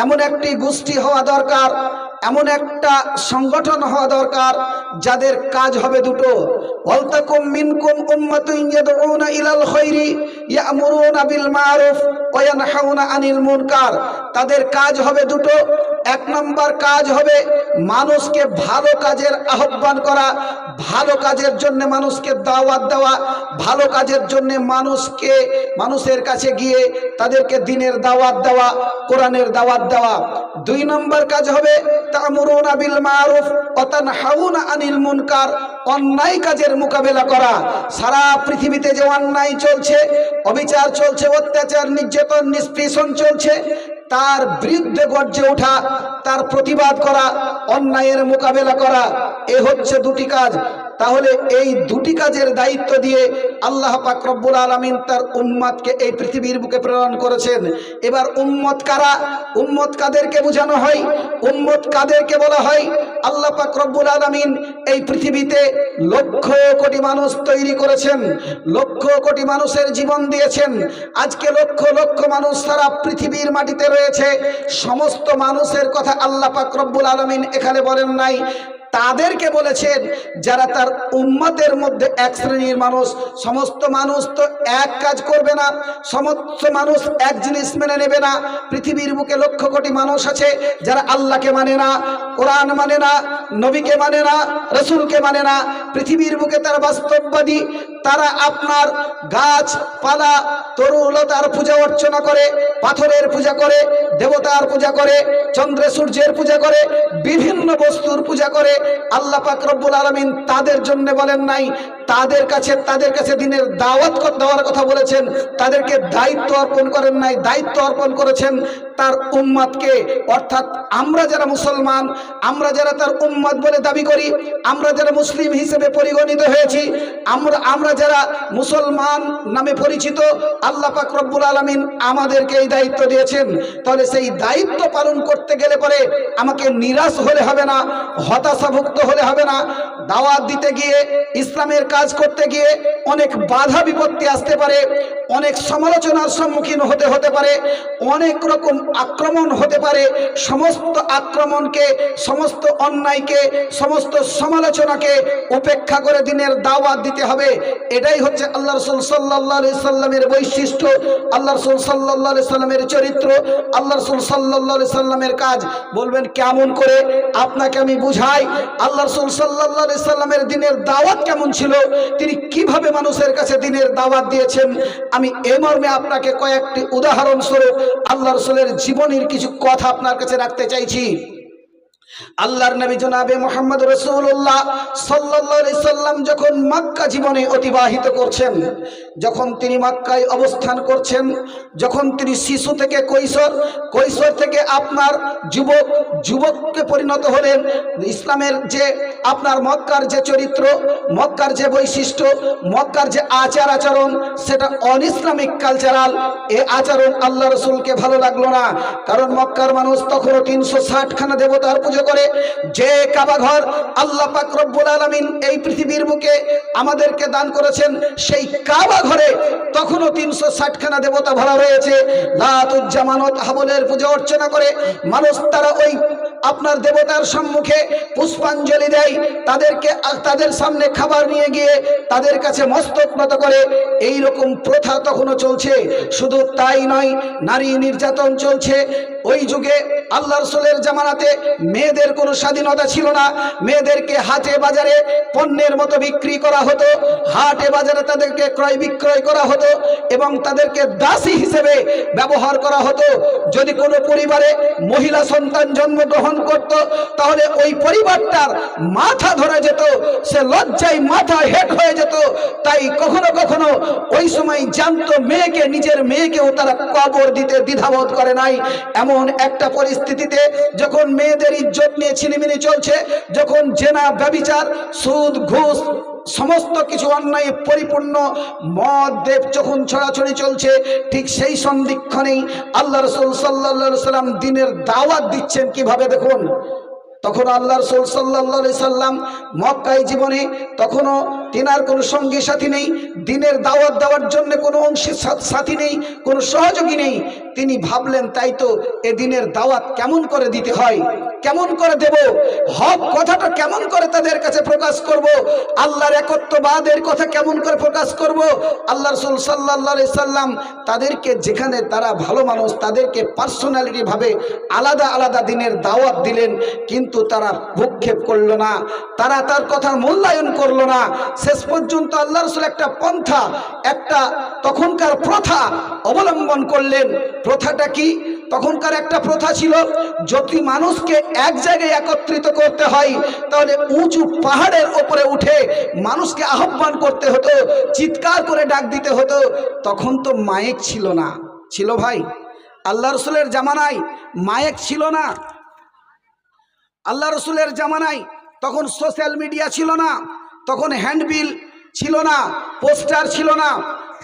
এমন একটি গোষ্ঠী হওয়া দরকার, এমন একটা সংগঠন হওয়া দরকার, যাদের কাজ হবে দুটো। ইলাল বিল আনিল তাদের কাজ হবে দুটো। এক নম্বর কাজ হবে মানুষকে ভালো কাজের আহ্বান করা, ভালো কাজের জন্য মানুষকে দাওয়াত দেওয়া, ভালো কাজের জন্য মানুষকে, মানুষের কাছে গিয়ে তাদেরকে দিনের দাওয়াত দেওয়া, কোরআনের দাওয়াত দেওয়া। দুই নম্বর কাজ হবে, তামুরুনা বিল মারুফ ওয়া তানহাউনা আনিল মুনকার, অন্যায় কাজের মোকাবেলা করা। সারা পৃথিবীতে যে অন্যায় চলছে, অবিচার চলছে, অত্যাচার, নির্যাতন, নিষ্পেষণ চলছে তার বিরুদ্ধে গর্জে ওঠা তার প্রতিবাদ করা অন্যায়ের মোকাবেলা করা এ হচ্ছে দুটি কাজ। তাহলে এই দুটি কাজের দায়িত্ব দিয়ে আল্লাহ পাক রব্বুল আলমিন তার উম্মতকে এই পৃথিবীর বুকে প্রেরণ করেছেন। এবার উম্মত কারা? উম্মত কাদেরকে বোঝানো হয়? উম্মত কাদেরকে বলা হয়? আল্লাহ পাক রব্বুল আলমিন এই পৃথিবীতে লক্ষ কোটি মানুষ তৈরি করেছেন, লক্ষ কোটি মানুষের জীবন দিয়েছেন। আজকে লক্ষ লক্ষ মানুষ সারা পৃথিবীর মাটিতে রয়েছে। সমস্ত মানুষের কথা আল্লাহ পাক রব্বুল আলমিন এখানে বলেন নাই। তাদেরকে বলেছেন, যারা তার উম্মতের মধ্যে এক শ্রেণির মানুষ, সমস্ত মানুষ তো এক কাজ করবে না, সমস্ত মানুষ এক জিনিস মেনে নেবে না। পৃথিবীর বুকে লক্ষ কোটি মানুষ আছে, যারা আল্লাহকে মানে না, কোরআন মানে না, নবীকে মানে না, রসুলকে মানে না। পৃথিবীর বুকে তার বাস্তববাদী, তারা আপনার গাছ পালা তরুলতার পূজা অর্চনা করে, পাথরের পূজা করে, দেবতার পূজা করে চন্দ্রে সূর্যের পূজা করে, বিভিন্ন বস্তুর পূজা করে আল্লাহ পাক রব্বুল আলমিন তাদের জন্য বলেন নাই, তাদের কাছে তাদের কাছে দিনের দাওয়াত দেওয়ার কথা বলেছেন, তাদেরকে দায়িত্ব অর্পণ করেন নাই, দায়িত্ব অর্পণ করেছেন তার উম্মাদকে। অর্থাৎ আমরা যারা মুসলমান, আমরা যারা তার উম্মাদ বলে দাবি করি, আমরা যারা মুসলিম হিসেবে পরিগণিত হয়েছি, আমরা আমরা যারা মুসলমান নামে পরিচিত, আল্লাহ পাক রব্বুল আলমিন আমাদেরকে এই দায়িত্ব দিয়েছেন। তাহলে সেই দায়িত্ব পালন করতে গেলে পরে আমাকে নিরাশ হলে হবে না হতাশাভুক্ত হলে হবে না। দাওয়াত দিতে গিয়ে, ইসলামের কাজ করতে গিয়ে অনেক বাধা বিপত্তি আসতে পারে, অনেক সমালোচনার সম্মুখীন হতে হতে পারে, অনেক রকম আক্রমণ হতে পারে। সমস্ত আক্রমণকে, সমস্ত অন্যায়কে, সমস্ত সমালোচনাকে উপেক্ষা করে দিনের দাওয়াত দিতে হবে। এটাই হচ্ছে আল্লাহ রসুল সাল্লাহ সাল্লামের বৈশিষ্ট্য। আল্লাহ রসুল সাল্লাহ সাল্লামের চরিত্র, আল্লাহ রসুল সাল্লাহ সাল্লামের কাজ। বলবেন, কেমন করে? আপনাকে আমি বুঝাই আল্লাহ রসুল সাল্লাহ সাল্লামের দিনের দাওয়াত কেমন ছিল? তিনি কীভাবে মানুষের কাছে দিনের দাওয়াত দিয়েছেন? আমি এ মর্মে আপনাকে কয়েকটি উদাহরণস্বরূপ আল্লাহ রসুলের জীবনের কিছু কথা আপনার কাছে রাখতে চাইছি। আল্লাহর নবী জনাবে মোহাম্মদ রসুল্লাহ সাল্লাল্লাহু সাল্লাম যখন মক্কা জীবনে অতিবাহিত করছেন, যখন তিনি মক্কায় অবস্থান করছেন, যখন তিনি শিশু থেকে কৈশোর কৈশোর থেকে আপনার যুবক, যুবককে পরিণত হলেন, ইসলামের যে আপনার মক্কার যে চরিত্র, মক্কার যে বৈশিষ্ট্য, মক্কার যে আচার আচরণ, সেটা অনইসলামিক কালচারাল, এ আচরণ আল্লাহ রসুলকে ভালো লাগল না। কারণ মক্কার মানুষ তখনও তিনশো ষাটখানা দেবতার পুজো করে, যে কাবা ঘর আল্লাহ পাক রব্বুল আলমিন এই পৃথিবীর বুকে আমাদেরকে দান করেছেন, সেই কাবা ঘরে তখনও তিনশো ষাটখানা দেবতা ভরা রয়েছে। লাতুজ্জামানত হাবলের পূজা অর্চনা করে মানুষ তারা ওই আপনার দেবতার সম্মুখে পুষ্পাঞ্জলি দেয়, তাদেরকে তাদের সামনে খাবার নিয়ে গিয়ে তাদের কাছে মস্তক নত করে। এই রকম প্রথা তখনও চলছে। শুধু তাই নয়, নারী নির্যাতন চলছে। ওই যুগে আল্লাহ রসুলের জামানাতে মেয়েদের কোনো স্বাধীনতা ছিল না। মেয়েদেরকে হাটে বাজারে পণ্যের মতো বিক্রি করা হতো। হাটে বাজারে তাদেরকে ক্রয় বিক্রয় করা হতো এবং তাদেরকে দাসী হিসেবে ব্যবহার করা হতো। যদি কোনো পরিবারে মহিলা সন্তান জন্মগ্রহণ করত, তাহলে ওই পরিবারটার মাথা ধরে যেত, সে লজ্জায় মাথা হেট হয়ে যেত। তাই কখনো কখনো ওই সময় জানতো মেয়েকে, নিজের মেয়েকেও তারা কবর দিতে দ্বিধাবোধ করে নাই। এমন এমন একটা পরিস্থিতিতে যখন মেয়েদের ইজ্জত নিয়ে ছিনিমিনি চলছে, যখন জেনা, ব্যবিচার, সুদ, ঘুষ, সমস্ত কিছু অন্যায় পরিপূর্ণ মদ, দেব যখন ছড়াছড়ি চলছে, ঠিক সেই সন্দিক্ষণেই আল্লাহ রসুল সাল্লা সাল্লাম দিনের দাওয়াত দিচ্ছেন কীভাবে দেখুন? তখন আল্লাহ রসুল সাল্লা সাল্লাম মক্কায় জীবনে তখনও তেনার কোনো সঙ্গী সাথী নেই, দিনের দাওয়াত দেওয়ার জন্য কোনো অংশী সা- সাথী নেই, কোনো সহযোগী নেই। তিনি ভাবলেন, তাই তো এ দিনের দাওয়াত কেমন করে দিতে হয়? কেমন করে দেব? হক কথাটা কেমন করে তাদের কাছে প্রকাশ করব? আল্লাহর একত্ববাদের কথা কেমন করে প্রকাশ করব? আল্লাহ রসুল সাল্লাহ সাল্লাম তাদেরকে যেখানে তারা ভালো মানুষ, তাদেরকে পার্সোনালিটিভাবে আলাদা আলাদা দিনের দাওয়াত দিলেন, কিন্তু তারা ভূক্ষেপ করল না। তারা তার কথা মূল্যায়ন করল না। শেষ পর্যন্ত আল্লাহ রসুল একটা পন্থা, একটা তখনকার প্রথা অবলম্বন করলেন। প্রথাটা কি? তখনকার একটা প্রথা ছিল, যদি মানুষকে এক জায়গায় একত্রিত করতে হয়, তাহলে উঁচু পাহাড়ের ওপরে উঠে মানুষকে আহ্বান করতে হতো, চিৎকার করে ডাক দিতে হতো। তখন তো মায়েক ছিল না। ছিল ভাই। আল্লাহ রসুলের জামানায় মায়েক ছিল না। আল্লাহ রসুলের জামানায় তখন সোশ্যাল মিডিয়া ছিল না। তখন হ্যান্ডবিল ছিল না, পোস্টার ছিল না,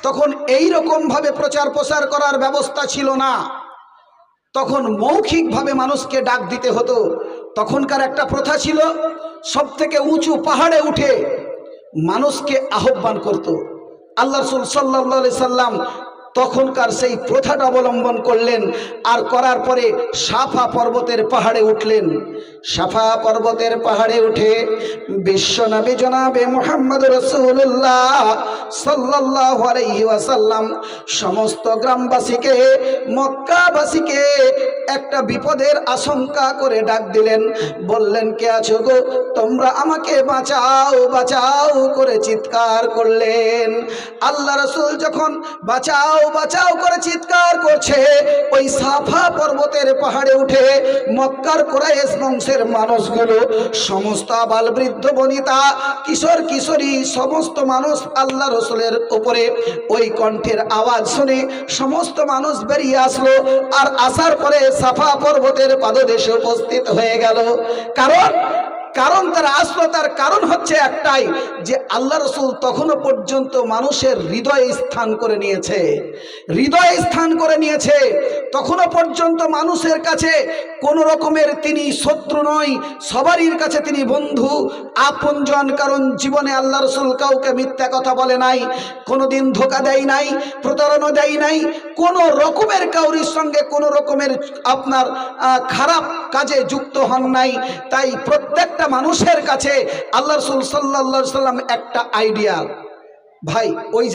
তখন এই রকমভাবে প্রচার প্রসার করার ব্যবস্থা ছিল না। তখন মৌখিকভাবে মানুষকে ডাক দিতে হতো। তখনকার একটা প্রথা ছিল সব থেকে উঁচু পাহাড়ে উঠে মানুষকে আহ্বান করত। আল্লাহ রসুল সাল্লা সাল্লাম তখনকার সেই প্রথাটা অবলম্বন করলেন আর করার পরে সাফা পর্বতের পাহাড়ে উঠলেন। সাফা পর্বতের পাহাড়ে উঠে বিশ্বনবী জনাবে মোহাম্মদ রসুল্লাহ সাল্লাহ আলাইসাল্লাম সমস্ত গ্রামবাসীকে, মক্কাবাসীকে একটা বিপদের আশঙ্কা করে ডাক দিলেন। বললেন, কে আছো গো? তোমরা আমাকে বাঁচাও বাঁচাও, করে চিৎকার করলেন। আল্লাহ রসুল যখন বাঁচাও বাঁচাও করে চিৎকার করছে, ওই সাফা পর্বতের পাহাড়ে উঠে মক্কার কোরাইশ বংশের মানুষগুলো, সমস্ত আবাল বৃদ্ধ বনিতা, কিশোর, কিশোরী, সমস্ত মানুষ আল্লাহ রসুলের উপরে ওই কণ্ঠের আওয়াজ শুনে সমস্ত মানুষ বেরিয়ে আসলো আর আসার পরে সাফা পর্বতের পাদদেশে উপস্থিত হয়ে গেল। কারণ কারণ তারা কারণ হচ্ছে একটাই, যে আল্লাহ রসুল তখনও পর্যন্ত মানুষের হৃদয়ে স্থান করে নিয়েছে। হৃদয়ে স্থান করে নিয়েছে। তখনও পর্যন্ত মানুষের কাছে কোনো রকমের তিনি শত্রু নয়, সবারই কাছে তিনি বন্ধু। আপনজন, কারণ জীবনে আল্লাহ রসুল কাউকে মিথ্যা কথা বলে নাই, কোনোদিন ধোকা দেয় নাই, প্রতারণা দেয় নাই কোনো রকমের কাউরির সঙ্গে কোনো রকমের আপনার খারাপ কাজে যুক্ত হন নাই। তাই প্রত্যেকটা মানুষের কাছে আল্লাহ রসুল সাল্লা সাল্লাম একটা আইডিয়া। ভাই, ওই